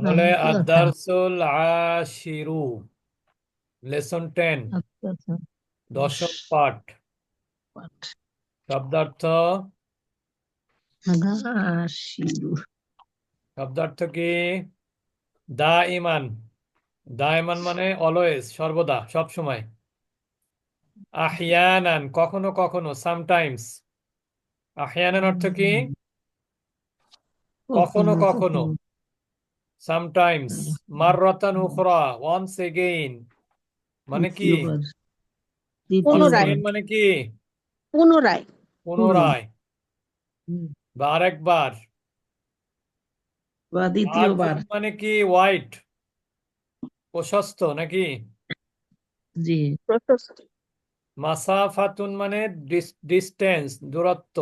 তাহলে আদারসুল আশিরু lesson ten দশম পাঠ। শব্দার্থ? শব্দার্থ কি? দা ইমান দা ইমান মানে অলওয়েজ সর্বদা সব সময় আহিয়ানান কখনো কখনো সামটাইমস আহিয়ানান অর্থ কি? কখনো। কখনো। সামটাইমস মাররাতান উখরা ওয়ান্স এগেইন মানে কি? once পুনরায়। again মানে কি? পুনরায়। পুনরায়। বা আরেকবার বা দ্বিতীয়বার। মানে কি? হোয়াইট প্রশস্ত নাকি? জি। প্রশস্ত। মাসাফাতুন মানে ডিস্টেন্স দূরত্ব।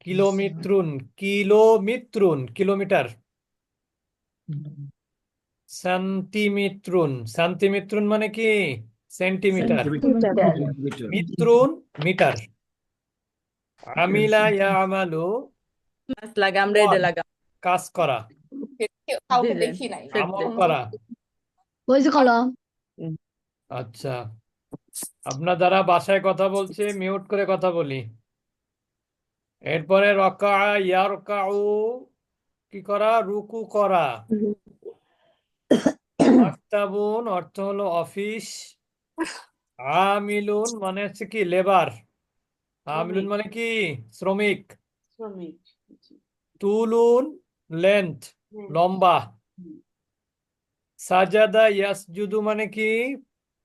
কিলোমিত্রুন কিলোমিত্রুন কিলোমিটার। সেন্টিমিত্রুন সেন্টিমিত্রুন মানে কি? সেন্টিমিটার। মিত্রুন মিটার। আমিলা ইয়ামালু Mas লাগাম রেডে লাগাম কাজ করা। কাউকে দেখি নাই। আমল করা। বইছে কলম। আচ্ছা। আপনার দ্বারা বাসায় কথা বলছে মিউট করে কথা বলি। এরপরে রকা ইয়ারকাউ কি করা? রুকু করা। মাকতাবুন অর্থ হলো অফিস। আমিলুন মানে হচ্ছে কি? লেবার। আমিলুন মানে কি? শ্রমিক। শ্রমিক তুলুন লেন্থ লম্বা। সাজাদা ইয়াসজুদু মানে কি?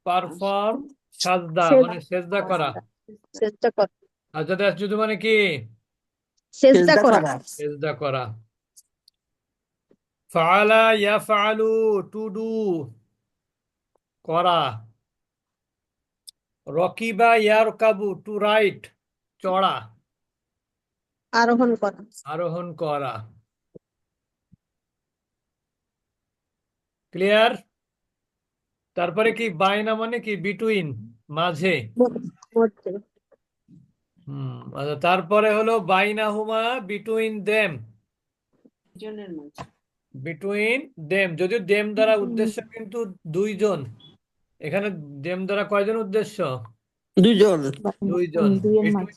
পারফর্ম সাজদা মানে সেজদা করা। সাজাদা। ইয়াসজুদু মানে কি? চেষ্টা করা। সেজদা করা। ফাআলা ইয়াফআলু টু ডু করা। রকিবা ইয়ারকাবু টু রাইট। চড়া। আরোহণ করা। আরোহণ করা। ক্লিয়ার? তারপরে কি বাইনা মানে কি বিটুইন মাঝে? হুম আচ্ছা তারপরে হলো বাইনাহুমা বিটুইন দেম। জনের মাঝে। বিটুইন দেম যদিও দেম দ্বারা উদ্দেশ্য কিন্তু দুইজন। এখানে দেম দ্বারা কয়জন উদ্দেশ্য? দুইজন। বিটুইন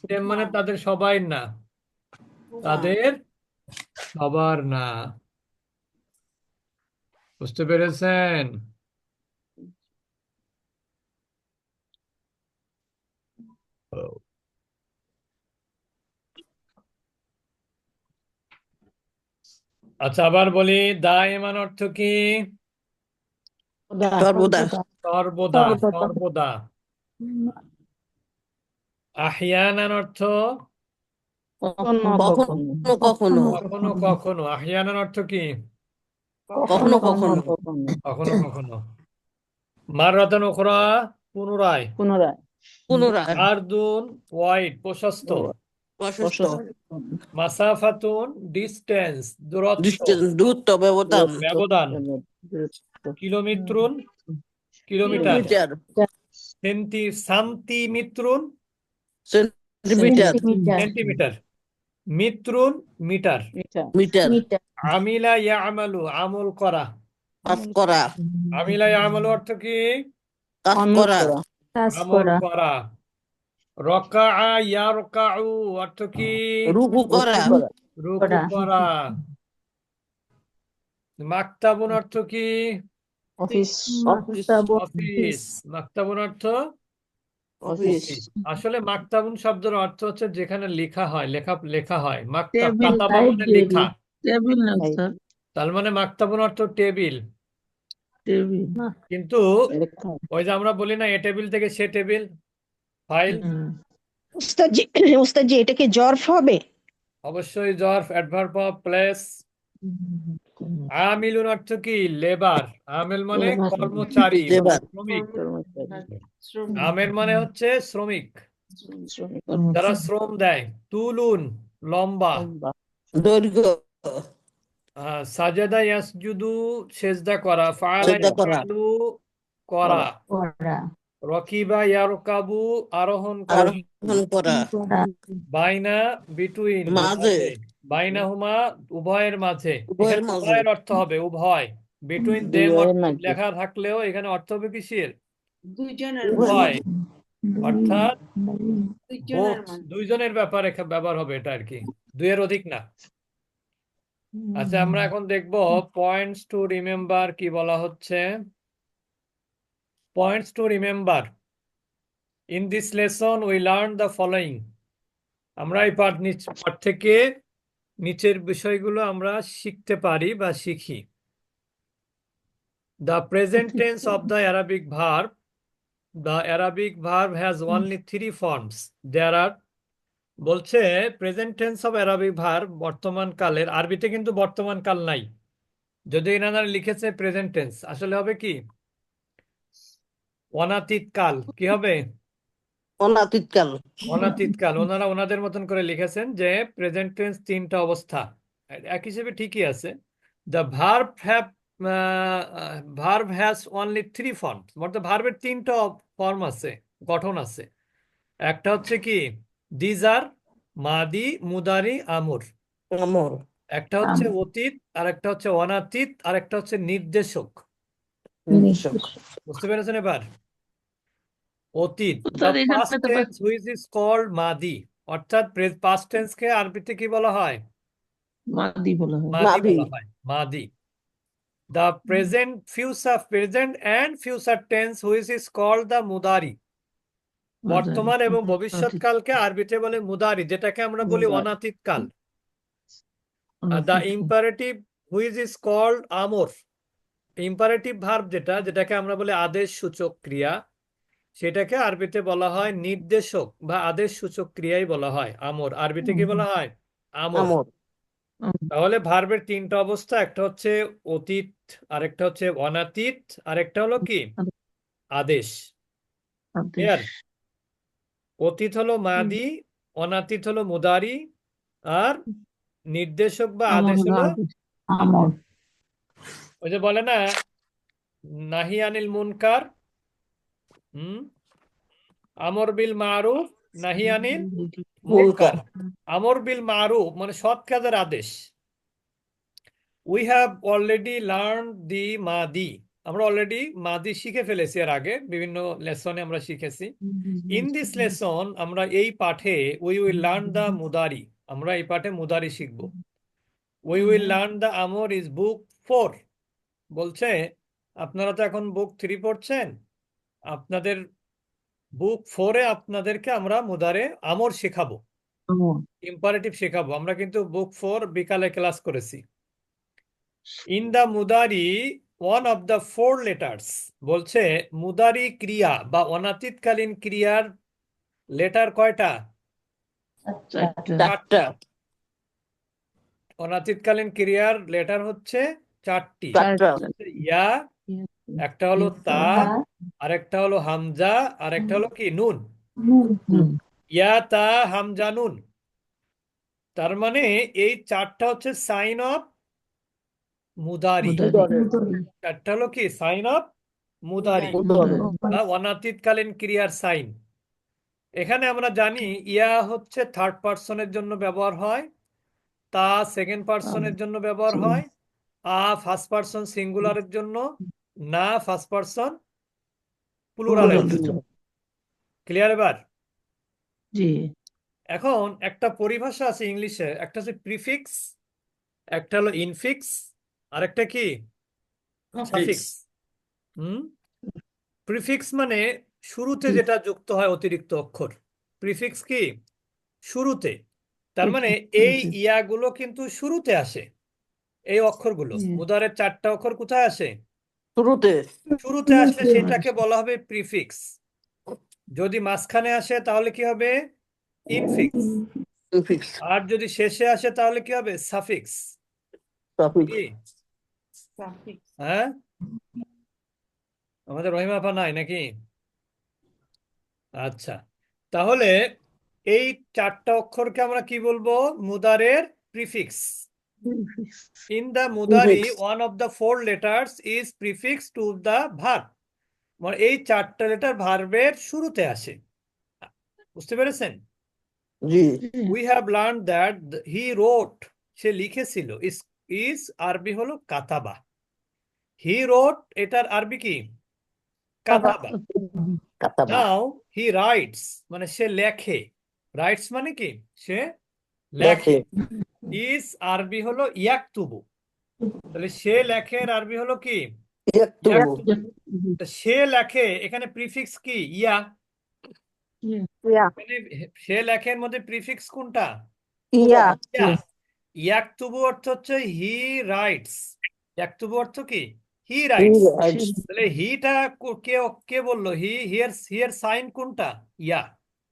দেম মানে তাদের সবাই না। তাদের সবার না। বুঝতে পেরেছেন? আচ্ছা আবার বলি দায়মান অর্থ কি? সর্বদা। সর্বদা। সর্বদা। আহিয়ানান অর্থ? কখনো কখনো কখনো। কখনো। আহিয়ানান অর্থ কি? কখনো কখনো। কখনো কখনো। মাররাতান উখরা পুনরায়। পুনরায়। পুনরায়। আরদুন ওয়াইড প্রশস্ত প্রশস্ত। মাসাফাতুন ডিস্টেন্স দূরত্ব। দূরত্ব ব্যবধান। ব্যবধান। কিলোমিত্রুন কিলোমিটার। মিটার সেন্টি সান্তিমিত্রুন সেন্টিমিটার। সেন্টিমিটার। মিত্রুন মিটার। মিটার। আমিলা ইয়ামালু আমল করা। কাজ করা। আমিলা ইয়ামালু অর্থ কি? কাজ করা। আমল করা। রকা ইয়ারকাউ অর্থ কি? রুকু করা। রুকু করা। মাকতাবুন অর্থ কি? অফিস। অফিস। মাকতাবুন অর্থ? অফিস। আসলে মাকতাবুন শব্দের অর্থ হচ্ছে যেখানে লেখা হয় লেখা লেখা হয়। মাকতাব কাতাবা মানে লেখা। টেবিল না স্যার তার মানে মাকতাবুন অর্থ টেবিল। টেবিল কিন্তু ওই যে আমরা বলি না এ টেবিল থেকে সে টেবিল। ফাইল? উস্তাদজি উস্তাদজি এটা কি জর্ফ হবে? অবশ্যই জর্ফ অ্যাডভার্ব অফ প্লেস আমিলুন অর্থ কি? লেবার আমেল মানে কর্মচারী মানে শ্রমিক। শ্রমিক। আমের মানে হচ্ছে শ্রমিক। যারা শ্রম দেয় তুলুন লম্বা। দৈর্ঘ্য। সাজাদা ইয়াসজুদু সেজদা করা। ফাআলা করা। রকিবা ইয়ারকাবু আরোহণ করা। আরোহণ করা। বাইনা বিটুইন। মাঝে। বাইনাহুমা উভয়ের মাঝে। উভয়ের মাঝে। উভয়ের অর্থ হবে উভয়। বিটুইন দেম লেখা থাকলেও এখানে অর্থ হবে কিসের? দুইজনের উভয়। অর্থাৎ দুইজনের ব্যাপারে ব্যবহার হবে এটা আর কি। দুইয়ের অধিক না। আচ্ছা আমরা এখন দেখব পয়েন্টস টু রিমেম্বার কি বলা হচ্ছে। Points to remember in this lesson we learn the following আমরা এই পাঠ পাঠ থেকে নিচের বিষয়গুলো আমরা শিখতে পারি বা শিখি। The present tense of the Arabic verb the Arabic verb has only three forms there are বলছে present tense of Arabic verb বর্তমান কালের। আরবিতে কিন্তু বর্তমান কাল নাই। যদি এনারা লিখেছে প্রেজেন্ট টেন্স আসলে হবে কি? অনাতীত কাল কি হবে? অনাতীতকাল। অনাতীত কাল ওনারা ওনাদের মতন করে লিখেছেন যে প্রেজেন্ট টেন্স তিনটা অবস্থা। এক হিসেবে ঠিকই আছে। The verb have verb has only three form অর্থাৎ ভার্বের তিনটা ফর্ম আছে গঠন আছে। একটা হচ্ছে কি? দিজ আর মাদি মুদারি আমর। আমর। একটা হচ্ছে অতীত আর একটা হচ্ছে অনাতীত আর একটা হচ্ছে নির্দেশক। বুঝতে পেরেছেন এবার? অতীত। the এখানে past তো tense which is called মাদি অর্থাৎ পাস্ট টেন্স কে আরবিতে কি বলা হয়? মাদি বলা হয়। মাদি মাদি। বলা হয় মাদি। The present future present and future tense which is called the মুদারি বর্তমান এবং ভবিষ্যৎকালকে আরবিতে বলে মুদারি যেটাকে আমরা বলি মুদারি। অনাতীত কাল the imperative which is called Amr imperative verb যেটা যেটাকে আমরা বলি আদেশ সূচক ক্রিয়া সেটাকে আরবিতে বলা হয় নির্দেশক বা আদেশ সূচক ক্রিয়াই বলা হয় আমর। আরবিতে কি বলা হয়? আমর। তাহলে ভার্বের তিনটা অবস্থা একটা হচ্ছে অতীত আরেকটা হচ্ছে অনাতীত আরেকটা হলো কি? আদেশ। ক্লিয়ার অতীত হলো মাদি অনাতীত হলো মুদারি আর নির্দেশক বা আদেশ হলো আমর। ওই যে বলে না নাহি আনিল মুনকার হুম আমর বিল মারুফ নাহি আনিল মুনকার। আমর বিল মারুফ মানে সৎ কাজের আদেশ। We have already learn the মাদি। আমরা অলরেডি মাদি শিখে ফেলেছি এর আগে বিভিন্ন লেসনে আমরা শিখেছি। ইন দিস লেসন আমরা এই পাঠে উই উইল লার্ন দ্য মুদারি। আমরা এই পাঠে মুদারি শিখব। উই উইল লার্ন দ্য আমর ইজ বুক ফোর বলছে আপনারা তো এখন বুক থ্রি পড়ছেন। আপনাদের বুক ফোরে আপনাদেরকে আমরা মুদারে আমর শেখাবো। ইম্পারেটিভ শেখাবো। আমরা কিন্তু বুক ফোর বিকালে ক্লাস করেছি। In the মুদারি one of the four letters বলছে মুদারি ক্রিয়া বা অনাতীতকালীন ক্রিয়ার লেটার কয়টা? চারটা। অনাতীতকালীন ক্রিয়ার লেটার হচ্ছে চারটি। ইয়া একটা হলো তা আরেকটা হলো হামজা আর একটা হলো কি? নুন। ইয়া তা হামজা নুন। তার মানে এই চারটা হচ্ছে সাইন অফ মুদারি। চারটা হলো কি? সাইন অফ মুদারি। বা অনাতীতকালীন ক্রিয়ার সাইন। এখানে আমরা জানি ইয়া হচ্ছে থার্ড পার্সনের জন্য ব্যবহার হয় তা সেকেন্ড পার্সনের জন্য ব্যবহার হয় আ ফার্স্ট পার্সন সিঙ্গুলারের জন্য না ফার্স্ট পার্সন প্লুরালের জন্য। ক্লিয়ার এবার? জি। এখন একটা পরিভাষা আছে ইংলিশে একটা হচ্ছে প্রিফিক্স একটা হলো ইনফিক্স আর একটা কি সাফিক্স হুম? প্রিফিক্স মানে শুরুতে যেটা যুক্ত হয় অতিরিক্ত অক্ষর। প্রিফিক্স কি? শুরুতে। তার মানে এই ইয়াগুলো কিন্তু শুরুতে আসে। এই অক্ষরগুলো। মুদারের চারটা অক্ষর কোথায় আসে? শুরুতে। শুরুতে আসলে সেটাকে বলা হবে প্রিফিক্স। যদি মাঝখানে আসে তাহলে কি হবে? ইনফিক্স। আর যদি শেষে আসে তাহলে কি হবে? সাফিক্স। হ্যাঁ? আমাদের রহিমা আপা নাই নাকি? আচ্ছা। তাহলে এই চারটা অক্ষরকে আমরা কি বলব? মুদারের prefix. In the মুদারি. One of the four letters is prefix to the verb মানে এই চারটা লেটার ভার্বের শুরুতে আসে। বুঝতে পেরেছেন? জি। Have learned that th- he wrote সে লিখেছিল ইস ইস আরবি হলো কাতাবা। হি রোট এটার আরবি কি? কাতাবা। কাতাবা। নাও হি রাইটস মানে সে লেখে। রাইটস মানে কি? সে লেখে। ইস আরবি হলো ইয়াকতুবু। তাহলে সে লেখের আরবি হলো কি? সে লেখে এখানে প্রিফিক্স কি? ইয়া। মানে সে লেখের মধ্যে প্রিফিক্স কোনটা? ইয়া। ইয়া ইয়াকতুবু অর্থ হচ্ছে হি রাইটস। ইয়াকতুবু অর্থ কি? He writes. রাইটস। তাহলে হিটা কে কে বলল? হি হিয়ার হিয়ার সাইন কোনটা? ইয়া।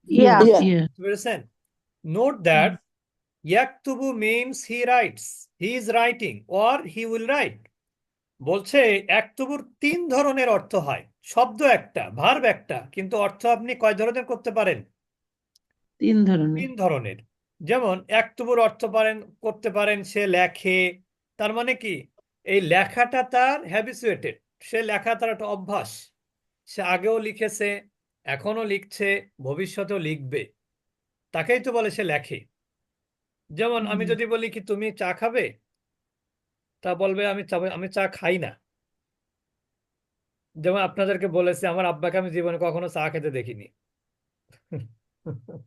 ইয়া। ইয়া। বুঝেছেন note that ইয়াকতুবু means he writes he is writing or he will write বলছে একতুবুর তিন ধরনের অর্থ হয়। শব্দ একটা ভার্ব একটা কিন্তু অর্থ আপনি কয় ধরনের করতে পারেন? তিন ধরনের। তিন ধরনের। যেমন একতুবুর অর্থ পারেন করতে পারেন সে লেখে। তার মানে কি? এই লেখাটা তার হ্যাবিচুয়েটেড সে লেখা তার একটা অভ্যাস। সে আগেও লিখেছে এখনও লিখছে ভবিষ্যতেও লিখবে। তাকেই তো বলে সে লেখে। যেমন আমি যদি বলি কি তুমি চা খাবে? তা বলবে আমি চা আমি চা খাই না। যেমন আপনাদেরকে বলেছে আমার আব্বাকে আমি জীবনে কখনো চা খেতে দেখিনি।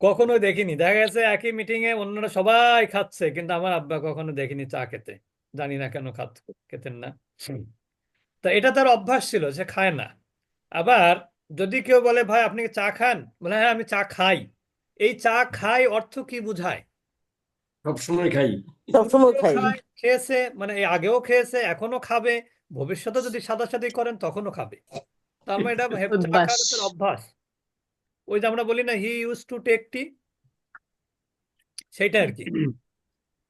কখনো দেখিনি। দেখা গেছে একই মিটিং এ অন্যরা সবাই খাচ্ছে কিন্তু আমার আব্বা কখনো দেখিনি চা খেতে। জানি না কেন খাত খেতেন না। তা এটা তার অভ্যাস ছিল সে খায় না। আবার যদি কেউ বলে ভাই আপনি কি চা খান? বলে হ্যাঁ আমি চা খাই। এই চা খাই অর্থ কি বোঝায়? সবসময় খাই। সবসময় খাই। খেয়েছে মানে এই আগেও খেয়েছে এখনও খাবে। ভবিষ্যতে যদি সাদাসাদি করেন তখনও খাবে। তার মানে এটা চা অভ্যাস। খাওয়ার অভ্যাস। ওই যে আমরা বলি না হি ইউজ টু টেক টি সেইটা আর কি।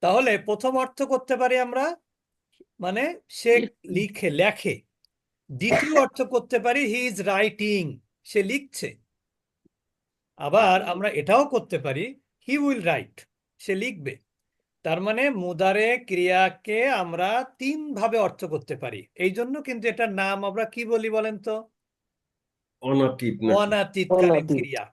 তাহলে প্রথম অর্থ করতে পারি আমরা মানে সে লিখে লেখে। দ্বিতীয় অর্থ করতে পারি হি ইজ রাইটিং সে লিখছে। আবার আমরা এটাও করতে পারি হি উইল রাইট সে লিখবে। তার মানে মুদারে ক্রিয়াকে আমরা তিন ভাবে অর্থ করতে পারি। এই জন্য কিন্তু এটার নাম আমরা কি বলি বলেন তো? অনাতীত অনাতীতকালীন ক্রিয়া।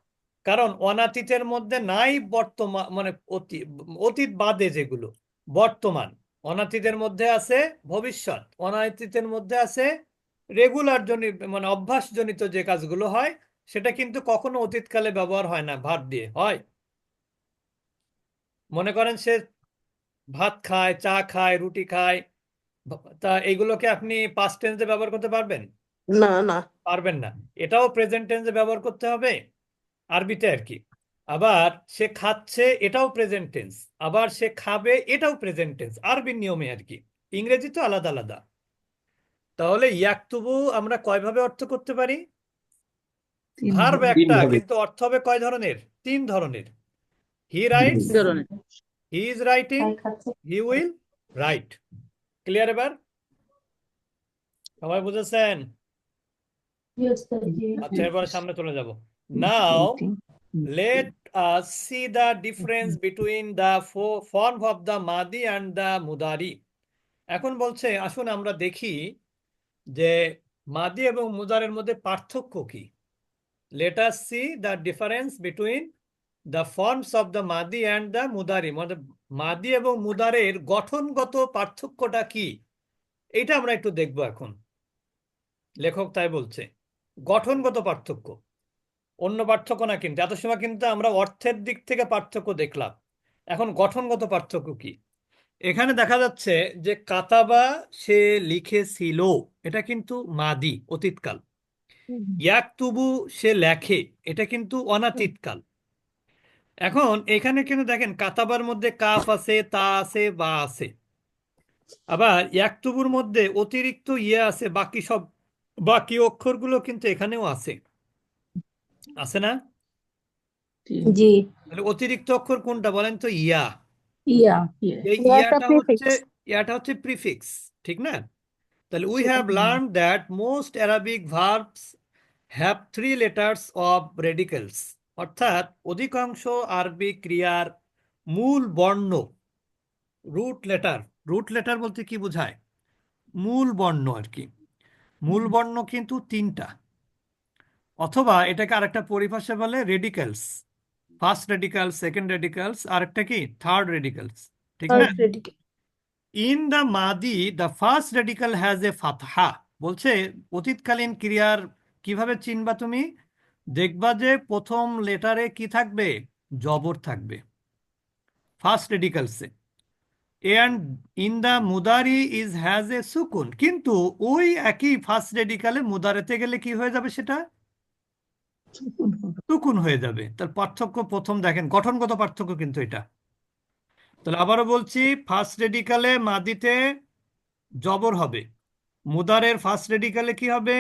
কারণ অনাতীতের মধ্যে নাই বর্তমান মানে অতি অতীত বাদে যেগুলো বর্তমান। অনাতীতের মধ্যে আছে ভবিষ্যৎ অনাতীতের মধ্যে আছে রেগুলার জনিত মানে অভ্যাসজনিত যে কাজগুলো হয় সেটা কিন্তু কখনো অতীতকালে ব্যবহার হয় না ভাত দিয়ে হয়? মনে করেন সে ভাত খায় চা খায় রুটি খায় তা এইগুলোকে আপনি পাস্ট টেন্সে ব্যবহার করতে পারবেন? না না। পারবেন না। এটাও প্রেজেন্ট টেন্সে ব্যবহার করতে হবে আরবিতে আর কি। আবার সে খাচ্ছে এটাও প্রেজেন্ট টেন্স আবার সে খাবে এটাও প্রেজেন্ট টেন্স আরবির নিয়মে আর কি। ইংরেজি তো আলাদা আলাদা। তাহলে ইয়াকতুবু আমরা কয়ভাবে অর্থ করতে পারি? ভার্ব। একটা কিন্তু অর্থ হবে কয় ধরনের? তিন ধরনের। He writes he is writing he will write clear এবার? সবাই বুঝেছেন? আচ্ছা এবার সামনে চলে যাব। Now let us see the difference between the fo- form of the madi and the mudari. এখন বলছে আসুন আমরা দেখি যে মাদি এবং মুদারের মধ্যে পার্থক্য কি? Let us see the difference between the forms of the madi and the mudari. মানে মাদি এবং মুদারের গঠনগত পার্থক্যটা কি? এটা আমরা একটু দেখব এখন। লেখক তাই বলছে, গঠনগত পার্থক্য। অন্য পার্থক্য না কিন্তু, এত সময় কিন্তু আমরা অর্থের দিক থেকে পার্থক্য দেখলাম। এখন গঠনগত পার্থক্য কি? এখানে দেখা যাচ্ছে যে কাতাবা সে লিখেছিল, এটা কিন্তু মাদি, অতীতকাল। ইয়াকতুবু সে লেখে এটা কিন্তু অনাতীতকাল। এখন এখানে কিন্তু দেখেন কাতাবার মধ্যে কাফ আছে তা আছে বা আছে। আবার ইয়াকতুবুর মধ্যে অতিরিক্ত ইয়ে আছে বাকি সব বাকি অক্ষরগুলো কিন্তু এখানেও আছে। আছে না। জি। অতিরিক্ত অক্ষর কোনটা বলেন তো? ইয়া। ইয়া ইয়ে। ইয়াটা হচ্ছে ইয়াটা হচ্ছে প্রিফিক্স ঠিক না? তাহলে we have learn that most Arabic verbs have three letters of radicals অর্থাৎ অধিকাংশ আরবি ক্রিয়ার মূল বর্ণ রুট লেটার রুট লেটার বলতে কি বোঝায়? মূল বর্ণ আর কি। মূল বর্ণ কিন্তু তিনটা। অথবা এটাকে আরেকটা পরিভাষা বলে radicals first radical second radicals আর একটা কি? থার্ড রেডিকালস ঠিক না? ইন দ্য মাদি the first radical has a ফাতহা বলছে অতীতকালীন ক্রিয়ার কীভাবে চিনবা তুমি? দেখবা যে প্রথম লেটারে কি থাকবে? জবর থাকবে। ফার্স্ট রেডিকালসে এন্ড ইন দ্য মুদারি ইজ হ্যাজ এ সুকুন কিন্তু ওই একই ফার্স্ট রেডিকালে মুদারেতে গেলে কি হয়ে যাবে সেটা। সুকুন হয়ে যাবে। তার পার্থক্য প্রথম দেখেন গঠনগত পার্থক্য কিন্তু এটা। তাহলে আবারও বলছি ফার্স্ট রেডিকালে মাদিতে জবর হবে। মুদারের ফার্স্ট রেডিকালে কি হবে?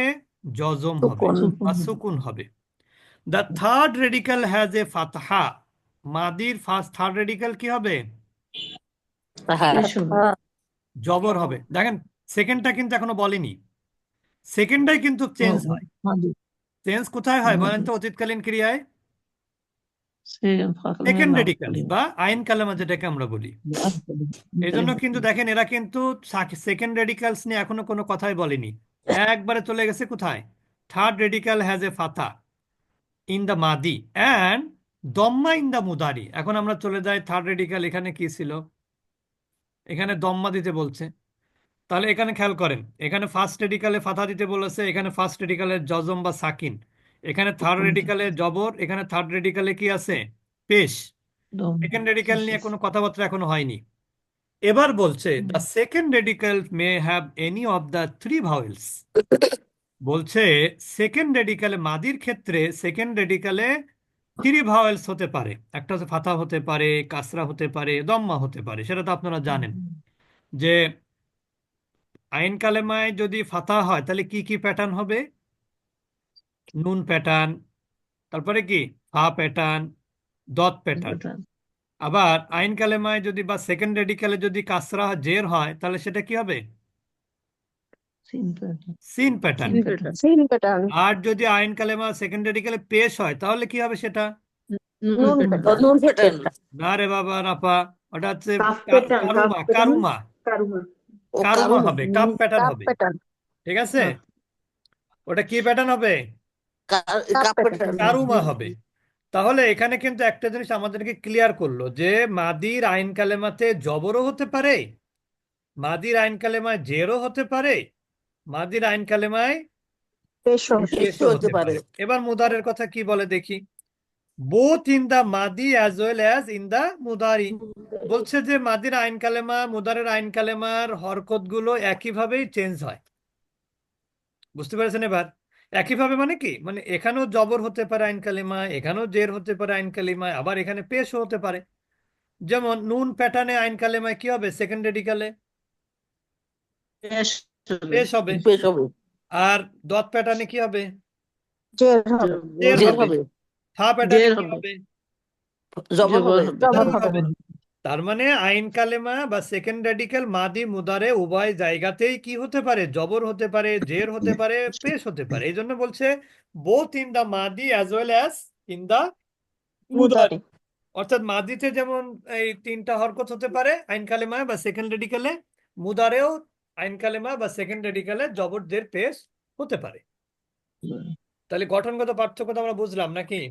জজম হবে। বা সুকুন হবে। The third radical has a ফাতহা মাদির ফার্স্ট থার্ড রেডিকাল কি হবে? হ্যাঁ। জবর হবে। দেখেন সেকেন্ডটা কিন্তু এখনও বলেনি। সেকেন্ডটাই কিন্তু চেঞ্জ হয়। চেঞ্জ কোথায় হয়? বলেন। তো অতীতকালীন ক্রিয়ায়। সে ফাঁকা সেকেন্ড লাভ বা আইন কালামা যেটাকে আমরা বলি। এই জন্য কিন্তু দেখেন এরা কিন্তু সেকেন্ড রেডিকালস নিয়ে এখনও কোনো কথাই বলেনি। একবারে চলে গেছে কোথায়? থার্ড রেডিকাল হ্যাজ এ ফাতা ইন দ্য মাদি অ্যান্ড দম্মা ইন দ্য মুদারি এখন আমরা চলে যাই থার্ড রেডিকাল এখানে কি ছিল? এখানে দম্মা দিতে বলছে। তাহলে এখানে খেয়াল করেন এখানে ফার্স্ট রেডিকালে ফাতা দিতে বলেছে এখানে ফার্স্ট রেডিকালে জজম বা সাকিন। এখানে থার্ড। রেডিকালে জবর এখানে থার্ড রেডিকালে কি আছে? পেশ। সেকেন্ড রেডিকাল নিয়ে কোনো কথাবার্তা এখনও হয়নি। এবার বলছে the second radical may have any of the three vowels বলছে সেকেন্ড রেডিকালে মাদির ক্ষেত্রে সেকেন্ড রেডিকালে থ্রি ভাওয়েলস হতে পারে। একটা হচ্ছে ফাতা হতে পারে কাসরা হতে পারে দম্মা হতে পারে সেটা তো আপনারা জানেন। যে আইন কালেমায় যদি ফাতা হয় তাহলে কি কি প্যাটার্ন হবে? নুন প্যাটার্ন তারপরে কি? ফা প্যাটার্ন দত প্যাটার্ন। আবার আইন কালেমায় যদি বা সেকেন্ড রেডিকালে যদি কাসরা জের হয় তাহলে সেটা কি হবে? সিন প্যাটার্ন। সিন প্যাটার্ন। আর যদি আইন কালেমা সেকেন্ড রেডিকালে পেশ হয় তাহলে কি হবে সেটা? নুন নুন প্যাটার্ন। না রে বাবা রাপা ওটা হচ্ছে কারুমা কারুমা কারুমা। ও কারুমা কারুমা। হবে কাপ প্যাটার্ন হবে। ঠিক আছে? ওটা কি প্যাটার্ন হবে? কারুমা হবে। তাহলে এখানে কিন্তু একটা জিনিস আমাদেরকে ক্লিয়ার করল যে মাদির আইন কালেমাতে জবরও হতে পারে মাদির আইন কালেমায় জেরও হতে পারে মাদির আইন কালেমায় পেশো পেশও পেশও হতে হতে পারে। পারে। এবার মুদারের কথা কি বলে দেখি? বোথ ইন দা মাদি as well as in the মুদারি। বলছে যে মাদির আইন কালেমা মুদারের আইন কালেমার হরকতগুলো একইভাবেই চেঞ্জ হয়। বুঝতে পেরেছেন এবার? একইভাবে মানে কি? মানে এখানেও জবর হতে পারে আইন কালেমা এখানেও জের হতে পারে আইন কালেমায় আবার এখানে পেশও হতে পারে। যেমন নুন প্যাটার্নে আইন কালেমায় কি হবে? সেকেন্ড রেডিকালে পেশ হবে। হবে। আর দত প্যাটার্নে কি হবে? জের হবে। থা প্যাটার্নে কি হবে। জবর হবে। তার মানে আইন কালেমা বা সেকেন্ড রেডিকাল মাদি মুদারে উভয় জায়গাতেই কি হতে পারে? জবর হতে পারে জের হতে পারে পেশ হতে পারে। এই জন্য বলছে বোথ ইন দা মাদি as well as in the মুদারি। অর্থাৎ মাদিতে যেমন এই তিনটা হরকত হতে পারে আইন কালেমায় বা সেকেন্ড রেডিকালে মুদারেও আইন কালেমা বা সেকেন্ড রেডিকালে জবর জের পেশ হতে পারে। তাহলে গঠনগত পার্থক্য তো আমরা বুঝলাম নাকি।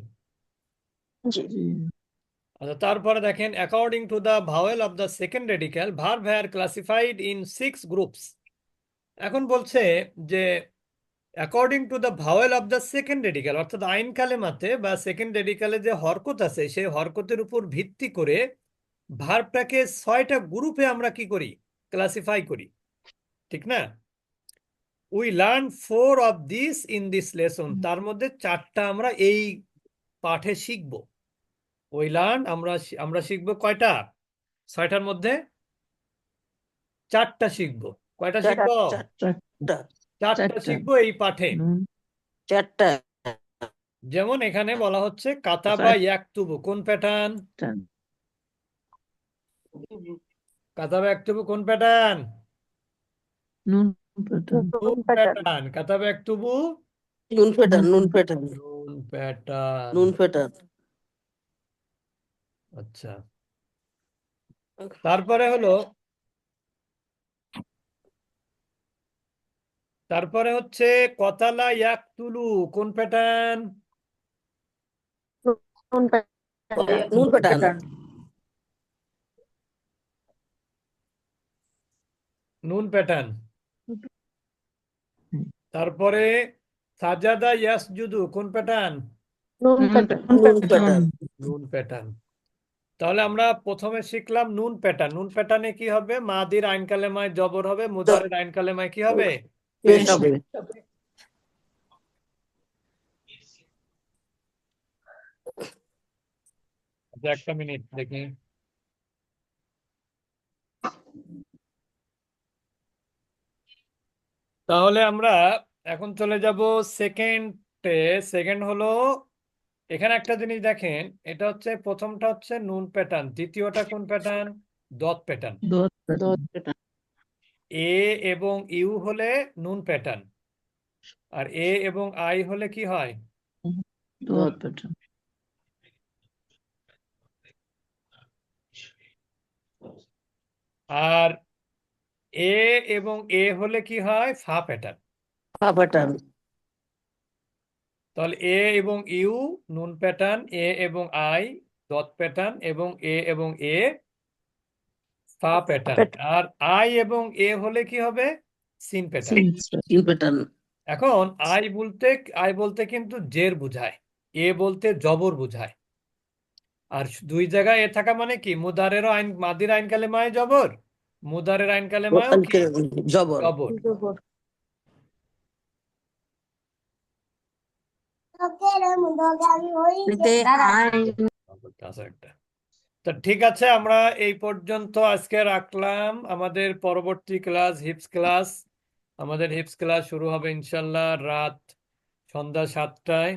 আচ্ছা তারপরে দেখেন according to the vowel of the second radical verb are classified in six groups এখন বলছে যে according to the vowel of the second radical অর্থাৎ আইন কালেমাতে বা সেকেন্ড রেডিক্যালে যে হরকত আছে সেই হরকতের উপর ভিত্তি করে ভার্বটাকে ছয়টা গ্রুপে আমরা কি করি? ক্লাসিফাই করি। ঠিক না? We learn four of this in this lesson তার মধ্যে চারটা আমরা এই পাঠে শিখব। ওই লার্ন আমরা আমরা শিখব কয়টা? ছয়টার মধ্যে চারটা শিখব। কয়টা শিখব? চারটা। শিখব এই পাঠে। চারটা। যেমন এখানে বলা হচ্ছে কাতাবা চার- ইয়াকতুবু কোন প্যাটার্ন টান। কাতাবা ইয়াকতুবু কোন প্যাটার্ন নুন প্যাটার্ন। নুন প্যাটার্ন কাতাবা ইয়াকতুবু নুন প্যাটার্ন, নুন প্যাটার্ন, নুন প্যাটার্ন নুন প্যাটার্ন। আচ্ছা। তারপরে হলো তারপরে হচ্ছে কতালা ইয়াকতুলু কোন প্যাটার্ন নুন নুন প্যাটার্ন নুন প্যাটার্ন তারপরে সাজাদা ইয়াসজুদু কোন প্যাটার্ন নুন প্যাটার্ন নুন প্যাটার্ন তাহলে আমরা প্রথমে শিখলাম নুন প্যাটার্ন। নুন প্যাটার্নে কি হবে? মাদির আইন কালেমায় জবর হবে মুদারের আইন কালেমায় কি হবে? পেশ হবে। আচ্ছা, একটা মিনিট দেখি। তাহলে আমরা এখন চলে যাব সেকেন্ডে সেকেন্ড হলো এখানে একটা জিনিস দেখেন এটা হচ্ছে প্রথমটা হচ্ছে নুন প্যাটার্ন দ্বিতীয়টা কোন প্যাটার্ন? Dot pattern. এ এবং ইউ হলে নুন প্যাটার্ন আর এ এবং আই হলে কি হয়? দোত প্যাটার্ন। আর এ এবং এ হলে কি হয়? ফা প্যাটার্ন। ফা প্যাটার্ন। তাহলে এ এবং ইউ নুন প্যাটার্ন এ এবং আই ডট প্যাটার্ন এবং এ এবং এ ফা প্যাটার্ন। আর আই এবং এ হলে কি হবে? সিন প্যাটার্ন। এখন আই বলতে আই বলতে কিন্তু জের বুঝায়। এ বলতে জবর বুঝায়। আর দুই জায়গায় এ থাকা মানে কি? মুদারেরও আইন মাদির আইন কালেমায় জবর মুদারের আইন কালেমায়ও কি? জবর। জবর আছে একটা তো ঠিক আছে আমরা এই পর্যন্ত আজকে রাখলাম। আমাদের পরবর্তী ক্লাস হিপস ক্লাস আমাদের হিপস ক্লাস শুরু হবে ইনশাল্লাহ রাত সন্ধ্যা সাতটায়।